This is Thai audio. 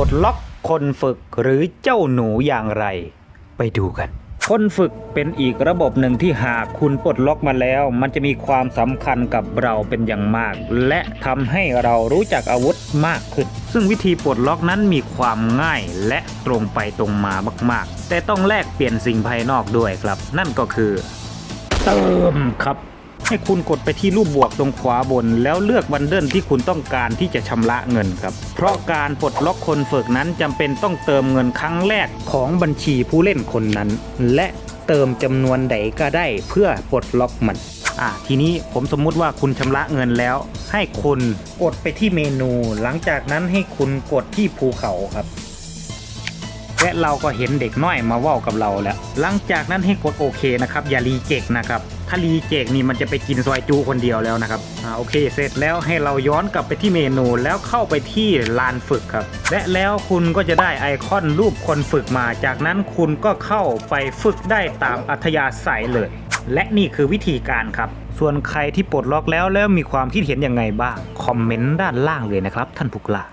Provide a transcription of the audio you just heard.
ปลดล็อกคนฝึกหรือเจ้าหนูอย่างไร ไปดูกัน คนฝึกเป็นอีกระบบหนึ่งที่หากคุณปลดล็อกมาแล้ว มันจะมีความสำคัญกับเราเป็นอย่างมาก และทำให้เรารู้จักอาวุธมากขึ้น ซึ่งวิธีปลดล็อกนั้นมีความง่ายและตรงไปตรงมามาก ๆ แต่ต้องแลกเปลี่ยนสิ่งภายนอกด้วยครับ นั่นก็คือ เติมครับ ให้คุณกดไปที่รูปบวกตรงขวาบน แล้วเลือกบันเดิลที่คุณต้องการที่จะชำระเงินครับ เพราะการปลดล็อกคนฝึกนั้นจำเป็นต้องเติมเงินครั้งแรกของบัญชีผู้เล่นคนนั้น และเติมจำนวนใดก็ได้เพื่อปลดล็อกมันอะทีนี้ผมสมมุติว่าคุณชำระเงินแล้ว ให้คุณกดไปที่เมนู หลังจากนั้นให้คุณกดที่ภูเขาครับ และเราก็เห็นเด็กน้อยมาว่ากับเราแล้ว หลังจากนั้นให้กดโอเคนะครับ อย่ารีเจกนะครับ ถ้ารีเจกนี่มันจะไปกินซอยจูคนเดียวแล้วนะครับอ่าโอเค เสร็จแล้วให้เราย้อนกลับไปที่เมนูแล้วเข้าไปที่ลานฝึกครับ และแล้วคุณก็จะได้ไอคอนรูปคนฝึกมา จากนั้นคุณก็เข้าไปฝึกได้ตามอัธยาศัยเลย และนี่คือวิธีการครับ ส่วนใครที่ปลดล็อกแล้วแล้วมีความคิดเห็นยังไงบ้าง คอมเมนต์ด้านล่างเลยนะครับท่านผู้กล้า